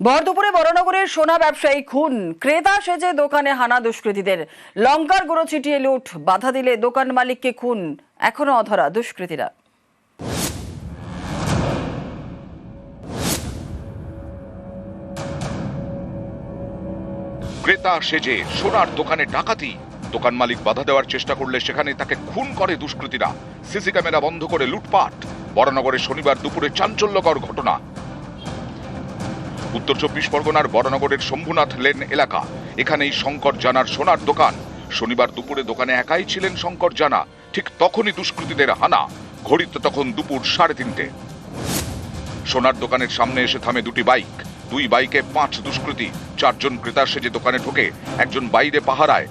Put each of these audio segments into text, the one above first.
ভরদুপুরে বড়নগরের সোনা ব্যবসায়ী খুন। ক্রেতা সেজে দোকানে হানা দুষ্কৃতীদের। লঙ্কার গুঁড়ো ছিটিয়ে লুট, বাধা দিলে দোকান মালিককে খুন। এখনও অধরা দুষ্কৃতীরা। ক্রেতা সেজে সোনার দোকানে ডাকাতি। দোকান মালিক বাধা দেওয়ার চেষ্টা করলে সেখানে তাকে খুন করে দুষ্কৃতীরা। সিসি ক্যামেরা বন্ধ করে লুটপাট। বড়নগরে শনিবার দুপুরে চাঞ্চল্যকর ঘটনা। উত্তর চব্বিশ পরগনার বড়নগরের শম্ভুনাথ লেন এলাকা। এখানেই শঙ্কর জানার সোনার দোকান। শনিবার দুপুরে দোকানে একাই ছিলেন শঙ্কর জানা। ঠিক তখনই দুষ্কৃতীদের হানা। ঘড়িতে তখন দুপুর সাড়ে তিনটে। সোনার দোকানের সামনে এসে থামে দুটি বাইক। দুই বাইকে পাঁচ দুষ্কৃতী। চারজন ক্রেতা সেজে দোকানে ঢোকে। একজন বাইরে পাহারায়।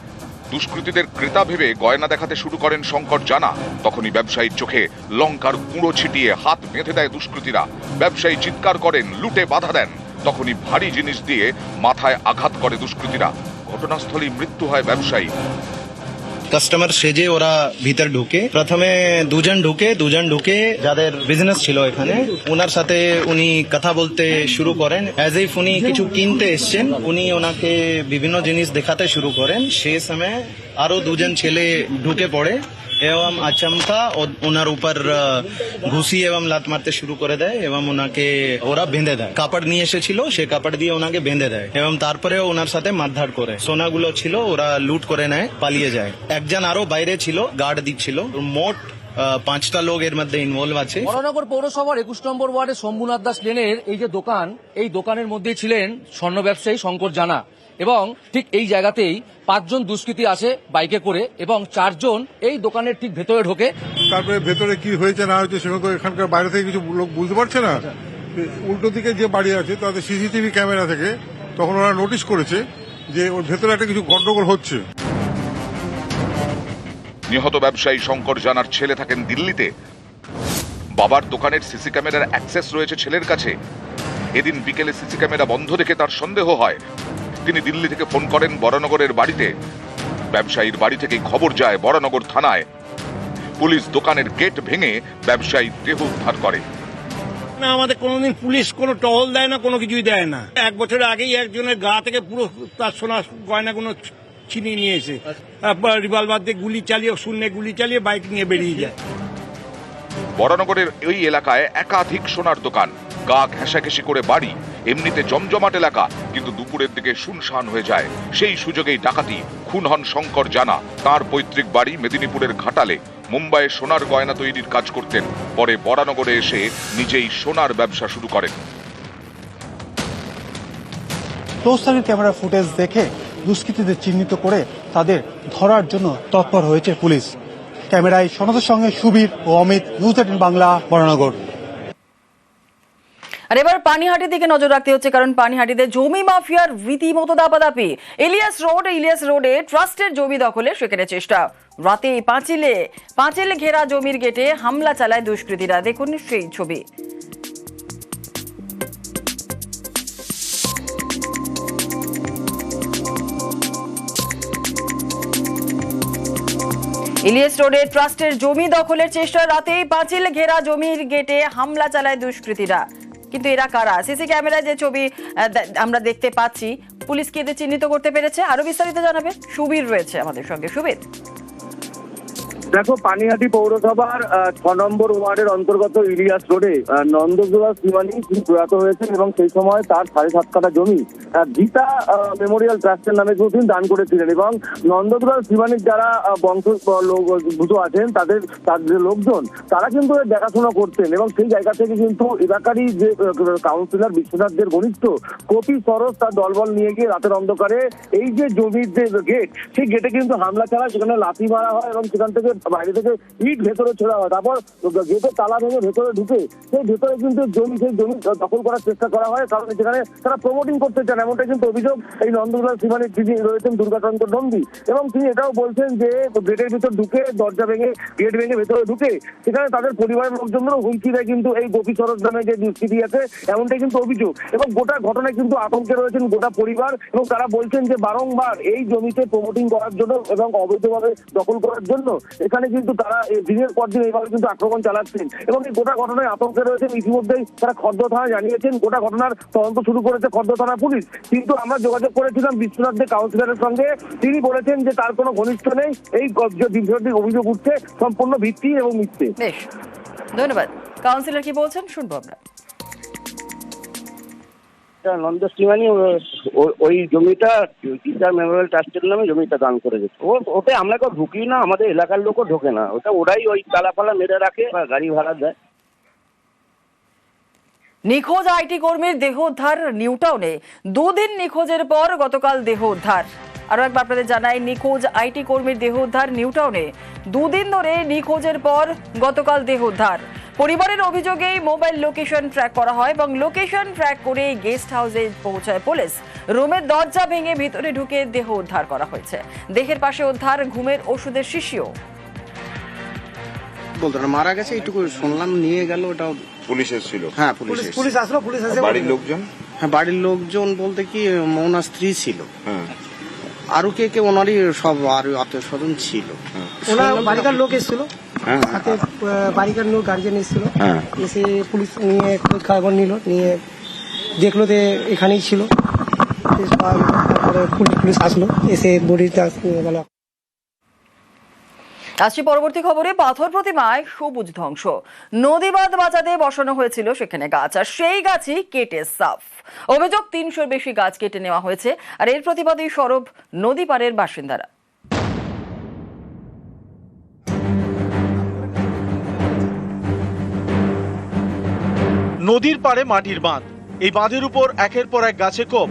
দুষ্কৃতীদের ক্রেতা ভেবে গয়না দেখাতে শুরু করেন শঙ্কর জানা। তখনই ব্যবসায়ীর চোখে লঙ্কার গুঁড়ো ছিটিয়ে হাত বেঁধে দেয় দুষ্কৃতীরা। ব্যবসায়ী চিৎকার করেন, লুটে বাধা দেন। তখনই ভারী জিনিস দিয়ে মাথায় আঘাত করে দুষ্কৃতীরা। ঘটনাস্থলেই মৃত্যু হয় ব্যবসায়ী। কাস্টমার সেজে ওরা ভিতর ঢুকে, প্রথমে দুজন ঢুকে দুজন ঢুকে যাদের বিজনেস ছিল এখানে ওনার সাথে উনি কথা বলতে শুরু করেন। অ্যাজ ইফ উনি কিছু কিনতে এসছেন, উনি ওনাকে বিভিন্ন জিনিস দেখাতে শুরু করেন। সেই সময় আরও দুজন ছেলে ঢুকে পড়ে। এবং আচমকা ওনার উপর ঘুষি এবং লাত মারতে শুরু করে দেয় এবং ওনাকে ওরা বেঁধে দেয় কাপড় নিয়ে এসেছিল সে কাপড় দিয়ে ওনাকে বেঁধে দেয় এবং তারপরে ওনার সাথে মারধার করে সোনাগুলো ছিল ওরা লুট করে নেয় পালিয়ে যায় একজন আরও বাইরে ছিল গার্ড দিচ্ছিল মোট পাঁচটা লোক এর মধ্যে ইনভলভ আছে বড়নগর পৌরসভার একুশ নম্বর ওয়ার্ডে শম্ভুনাথ দাস লেনের এই যে দোকান, এই দোকানের মধ্যেই ছিলেন স্বর্ণ ব্যবসায়ী শঙ্কর জানা। এবং ঠিক এই জায়গাতেই পাঁচজন দুষ্কৃতী আসে বাইকে করে এবং চারজন এই দোকানের ঠিক ভেতরে ঢোকে। তারপরে ভেতরে কি হয়েছে না হয়েছে সেগুলো তো এখানকার বাইরে থেকে কিছু লোক বুঝতে পারছে না? উল্টো দিকে যে বাড়ি আছে তাদের সিসিটিভি ক্যামেরা থেকে তখন ওরা নোটিশ করেছে যে ওর ভেতরে একটা কিছু গন্ডগোল হচ্ছে। নিহত ব্যবসায়ী শঙ্কর জানার ছেলে থাকেন দিল্লিতে। বাবার দোকানের সিসি ক্যামেরার অ্যাক্সেস রয়েছে ছেলের কাছে। এদিন বিকেলে সিসি ক্যামেরা বন্ধ রেখে তার সন্দেহ হয়। তিনি দিল্লি থেকে ফোন করেন বড়নগরের বাড়িতে। ব্যবসায়ীর বাড়ি থেকে খবর যায় বড়নগর থানায়। পুলিশ দোকানের গেট ভেঙে ব্যবসায়ী দেহ উদ্ধার করে। না আমাদের কোনোদিন পুলিশ কোনো টহল দেয় না কোনো কিছুই দেয় না। এক বছর আগেই একজনের গা থেকে পুরো তার সোনা গয়নাগুলো ছিনিয়ে নিয়েছে রিভলভার দিয়ে গুলি চালিয়ে শূন্যে গুলি চালিয়ে বাইক নিয়ে বেরিয়ে যায়। বড়নগরের এই এলাকায় একাধিক সোনার দোকান গা ঘেঁষাঘেঁষি করে বাড়ি। এমনিতে জমজমাট এলাকা, কিন্তু দুপুরের দিকে শুনশান হয়ে যায়। সেই সুযোগেই ডাকাতি, খুন হন শঙ্কর জানা। তার পৈতৃক বাড়ি মেদিনীপুরের ঘাটালে। মুম্বাইয়ে সোনার গয়না তৈরির কাজ করতেন। পরে বরানগরে এসে নিজেই সোনার ব্যবসা শুরু করেন। ক্যামেরা ফুটেজ দেখে দুষ্কৃতীদের চিহ্নিত করে তাদের ধরার জন্য তৎপর হয়েছে পুলিশ। ক্যামেরায় সনদের সঙ্গে সুবীর ও অমিত, নিউজ বাংলা, বরানগর। আর এবার পানিহাটির দিকে নজর রাখতে হচ্ছে, কারণ পানিহাটিতে জমি মাফিয়ার রীতিমতো দাপাদাপি। ইলিয়াস রোড, ইলিয়াস রোডে ট্রাস্টের জমি দখলে সেখানে চেষ্টা। রাতে পাঁচিলে, পাঁচিল ঘেরা জমির গেটে হামলা চালায় দুষ্কৃতীরা। দেখুন সেই ছবি। ইলিয়াস রোডে ট্রাস্টের জমি দখলের চেষ্টা, রাতেই পাঁচিল ঘেরা জমির গেটে হামলা চালায় দুষ্কৃতীরা। কিন্তু এরা কারা? সিসি ক্যামেরায় যে ছবি আমরা দেখতে পাচ্ছি, পুলিশ কি এদের চিহ্নিত করতে পেরেছে? আরও বিস্তারিত জানাবে সুবীর রয়েছে আমাদের সঙ্গে। সুবীর। দেখো, পানিহাটি পৌরসভার ছ নম্বর ওয়ার্ডের অন্তর্গত ইলিয়াস রোডে নন্দগুলা শ্রীমানি তিনি প্রয়াত হয়েছেন এবং সেই সময় তার সাড়ে সাত কাটা জমি গীতা মেমোরিয়াল ট্রাস্টের নামে তিনি দান করেছিলেন এবং নন্দগুলাল শ্রীমানির যারা বংশ ভূত আছেন, তাদের তাদের যে লোকজন, তারা কিন্তু দেখাশোনা করতেন এবং সেই জায়গা থেকে কিন্তু এলাকারই যে কাউন্সিলর বিশ্বনাথদের ঘনিষ্ঠ কপি সরস তার দলবল নিয়ে গিয়ে রাতের অন্ধকারে এই যে জমির যে গেট সেই গেটে কিন্তু হামলা চালায়, সেখানে লাথি মারা হয় এবং সেখান থেকে বাইরে থেকে ইট ভেতরে ছোড়া হয়। তারপর গেটে তালা ভেঙে ভেতরে ঢুকে সেই ভেতরে কিন্তু জমি, সেই জমি দখল করার চেষ্টা করা হয়। কারণ সেখানে তারা প্রমোটিং করতে চান। এমনটা কিন্তু অভিযোগ এই নন্দকুমার সীমানে যিনি রয়েছেন দুর্গাচন্দ্র নন্দী। এবং তিনি এটাও বলছেন যে গেটের ভিতর ঢুকে, দরজা ভেঙে, গেট ভেঙে ভেতরে ঢুকে সেখানে তাদের পরিবারের লোকজনেরও হুমকি দেয় কিন্তু এই গোপী সরোজ নামে যে দুষ্কৃতি আছে, এমনটাই কিন্তু অভিযোগ। এবং গোটা ঘটনায় কিন্তু আতঙ্কে রয়েছেন গোটা পরিবার এবং তারা বলছেন যে বারংবার এই জমিতে প্রমোটিং করার জন্য এবং অবৈধভাবে দখল করার জন্য এখানে কিন্তু তারা দিনের পর দিন এইভাবে কিন্তু আক্রমণ চালাচ্ছেন। এবং এই গোটা ঘটনায় আতঙ্কে রয়েছেন। ইতিমধ্যেই তারা খর্দ থানায় জানিয়েছেন, গোটা ঘটনার তদন্ত শুরু করেছে খর্দ থানা পুলিশ। কিন্তু আমরা যোগাযোগ করেছিলাম বিশ্বনাথ দে কাউন্সিলরের সঙ্গে। তিনি বলেছেন যে তার কোনো ঘনিষ্ঠ নেই। এই দীর্ঘদিন অভিযোগ উঠছে, সম্পূর্ণ ভিত্তি এবং মিথ্যে। ধন্যবাদ। কাউন্সিলর কি বলছেন? শুনব আমরা। নন্দ শ্রীমানি ওই জমিটা টিচার মেমোরিয়াল ট্রাস্টের নামে জমিটা দান করে গেছে ও ওটা আমরা কেউ ঢুকি না, আমাদের এলাকার লোকও ঢোকে না। ওটা ওরাই ওই তালাপালা মেরে রাখে বা গাড়ি ভাড়া দেয়। নিখোঁজ আইটি কর্মীর দেহ উদ্ধার, নিউটাউনে। দুদিন নিখোঁজের পর গতকাল দেহ উদ্ধার। আরও একবার আপনাদের জানাই, নিখোঁজ আইটি কর্মীর দেহ উদ্ধার, নিউটাউনে। দুদিন ধরে নিখোঁজের পর গতকাল দেহ উদ্ধার। পরিবারের অভিযোগেই মোবাইল লোকেশন ট্র্যাক করা হয় এবং লোকেশন ট্র্যাক করে গেস্ট হাউসে পৌঁছায় পুলিশ। রুমের দরজা ভেঙে ভিতরে ঢুকে দেহ উদ্ধার করা হয়েছে। দেহের পাশে উদ্ধার ঘুমের ওষুধের শিশিও। বলতো না মারা গেছে এইটুকু শুনলাম নিয়ে গেল ওটাও পুলিশ এসেছিল। হ্যাঁ পুলিশ পুলিশ আসলো পুলিশ এসে বাড়ির লোকজন? হ্যাঁ বাড়ির লোকজন বলতে কি ওনার স্ত্রী ছিল। হ্যাঁ। আরও কে কে ওনারই সব আর আত্মীয় স্বজন ছিল ওনার বাড়িকার লোক এসেছিল? হ্যাঁ। সাথে আহ, বাড়িকার লোক গার্জেন এসেছিল। হ্যাঁ। এসে পুলিশ নিয়ে খোঁজ খবর নিল নিয়ে দেখল যে এখানেই ছিল। তারপরে পুলিশ পুলিশ আসলো। এসে বডিটা গেল আসছি পরবর্তী খবরে। পাথর প্রতিমায় সবুজ ধ্বংস। নদীবাদ বাঁচাতে বসানো হয়েছিল সেখানে গাছ আর সেই গাছই কেটে সাফ। অভিযোগ তিনশোর বেশি গাছ কেটে নেওয়া হয়েছে। আর এর প্রতিবাদেই সরব নদী পাড়ের বাসিন্দারা। নদীর পাড়ে মাটির বাঁধ। এই বাঁধের উপর একের পর এক গাছে কোপ।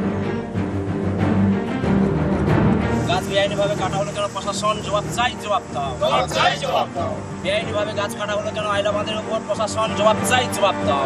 গাছ বেআইনিভাবে কাটা হলো কেন প্রশাসন জবাব চাই? জবাব দাও। বেআইনিভাবে গাছ কাটা হলো কেন আইলা বাঁধের উপর প্রশাসন জবাব চাই জবাব দাও।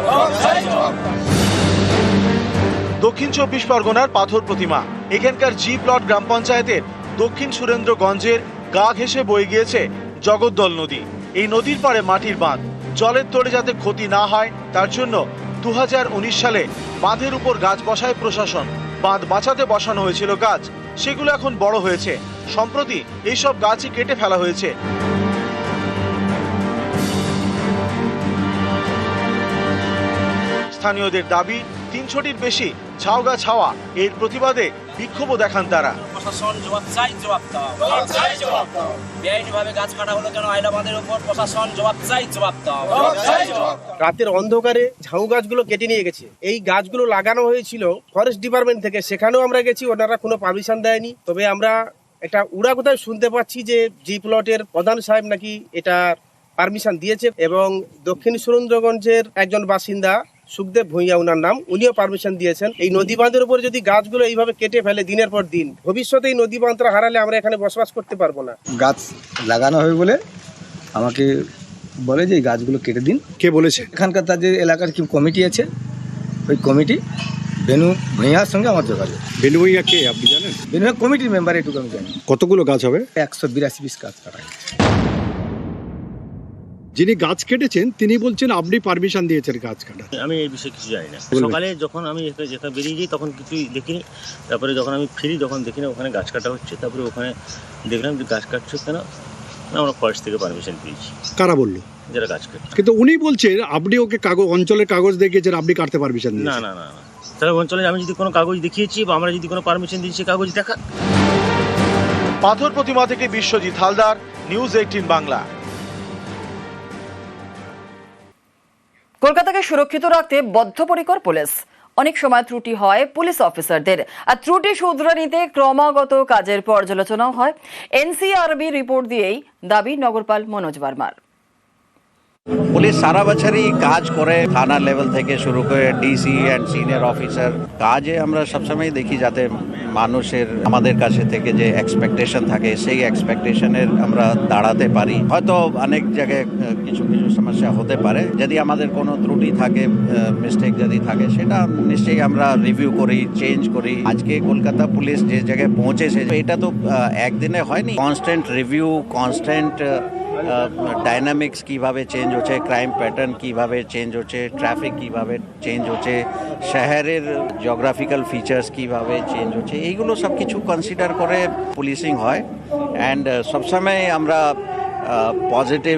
দক্ষিণ চব্বিশ পরগনার পাথর প্রতিমা। এখানকার জি প্লট গ্রাম পঞ্চায়েতের দক্ষিণ সুরেন্দ্রগঞ্জের গা ঘেঁষে বয়ে গিয়েছে জগদ্দল নদী। এই নদীর পাড়ে মাটির বাঁধ। জলের তোড়ে যাতে ক্ষতি না হয়, তার জন্য দু হাজার উনিশ সালে বাঁধের উপর গাছ বসায় প্রশাসন। বাঁধ বাঁচাতে বসানো হয়েছিল গাছ। সেগুলো এখন বড় হয়েছে। সম্প্রতি এইসব গাছই কেটে ফেলা হয়েছে। স্থানীয়দের দাবি তিনশোটির বেশি ঝাউগা ছাওয়া এর প্রতিবাদে বিক্ষোভও দেখান তারা। প্রশাসন জবাব চাই জবাব দাও। বেআইনিভাবে গাছ কাটা হলো কেন? বাঁধের উপর প্রশাসন জবাব চাই জবাব দাও। রাতের অন্ধকারে ঝাউ গাছগুলো কেটে নিয়ে গেছে। এই গাছগুলো লাগানো হয়েছিল ফরেস্ট ডিপার্টমেন্ট থেকে। সেখানেও আমরা গেছি ওনারা কোনো পারমিশন দেয়নি। তবে আমরা একটা উড়া কোথায় শুনতে পাচ্ছি যে জি প্লটের প্রধান সাহেব নাকি এটা পারমিশন দিয়েছে এবং দক্ষিণ সুরেন্দ্রগঞ্জের একজন বাসিন্দা সুখদেব ভূঁইয়া ওনার নাম উনিও পারমিশন দিয়েছেন। এই নদী বাঁধের উপর যদি গাছগুলো এইভাবে কেটে ফেলে দিনের পর দিন ভবিষ্যতে এই নদী বাঁধটা হারালে আমরা এখানে বসবাস করতে পারব না। গাছ লাগানো হবে বলে আমাকে বলে যে এই গাছগুলো কেটে দিন। কে বলেছে? এখানকার তার যে এলাকার কি কমিটি আছে ওই কমিটি বেনু ভূঁইয়ার সঙ্গে আমার যোগাযোগ। বেনুইয়া কে আপনি জানেন? বেনু কমিটির মেম্বার এটুকু আমি জানি। কতগুলো গাছ হবে? একশো বিরাশি পিস গাছ কাটা গেছে। যিনি গাছ কেটেছেন তিনি বলছেন আপনি পারমিশন দিয়েছেন গাছ কাটা। আমি এই বিষয়ে কিছু জানি না। সকালে যখন আমি যেখানে বেরিয়ে যাই তখন কিছুই দেখিনি। তারপরে যখন আমি ফিরি যখন দেখি না ওখানে গাছ কাটা হচ্ছে। তারপরে ওখানে দেখলাম যে গাছ কাটছে কেন? না, আমরা ফরেস্ট থেকে পারমিশন পেয়েছি। কারা বলল? যারা গাছ কাটছে। কিন্তু উনি বলছেন আপনি ওকে কাগজ অঞ্চলের কাগজ দেখিয়েছেন আপনি কাটতে পারমিশন না না না না। তাহলে অঞ্চলে আমি যদি কোনো কাগজ দেখিয়েছি বা আমরা যদি কোনো পারমিশন দিয়েছি কাগজ দেখা। পাথর প্রতিমা থেকে বিশ্বজিৎ হালদার নিউজ এইটিন বাংলা। কলকাতাকে সুরক্ষিত রাখতে বদ্ধপরিকর পুলিশ। অনেক সময় ত্রুটি হয় পুলিশ অফিসারদের। আর ত্রুটি শুধরানিতে ক্রমাগত কাজের পর্যালোচনাও হয়। এনসিআরবি রিপোর্ট দিয়েই দাবি নগরপাল মনোজ বার্মার। পুলিশ সারা বছরই কাজ করে থানা লেভেল থেকে শুরু করে ডিসি অ্যান্ড সিনিয়র অফিসার কাজে আমরা সবসময় দেখি যাতে মানুষের, আমাদের কাছে থেকে যে এক্সপেকটেশন থাকে, সেই এক্সপেকটেশনের আমরা দাঁড়াতে পারি। হয়তো অনেক জায়গায় কিছু কিছু সমস্যা হতে পারে। যদি আমাদের কোনো ত্রুটি থাকে মিস্টেক যদি থাকে, সেটা নিশ্চয়ই আমরা রিভিউ করি চেঞ্জ করি। আজকে কলকাতা পুলিশ যে জায়গায় পৌঁছেছে, এটা তো একদিনে হয়নি। কনস্ট্যান্ট রিভিউ কনস্ট্যান্ট ডাইনামিক্স কীভাবে চেঞ্জ হচ্ছে ক্রাইম প্যাটার্ন কীভাবে চেঞ্জ হচ্ছে ট্রাফিক কীভাবে চেঞ্জ হচ্ছে, শহরের জিওগ্রাফিক্যাল ফিচার্স কীভাবে চেঞ্জ হচ্ছে, এইগুলো সব কিছু কনসিডার করে পুলিশিং হয়। অ্যান্ড সবসময় আমরা পজিটিভ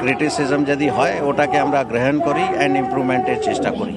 ক্রিটিসিজম যদি হয়, ওটাকে আমরা গ্রহণ করি অ্যান্ড ইমপ্রুভমেন্টের চেষ্টা করি।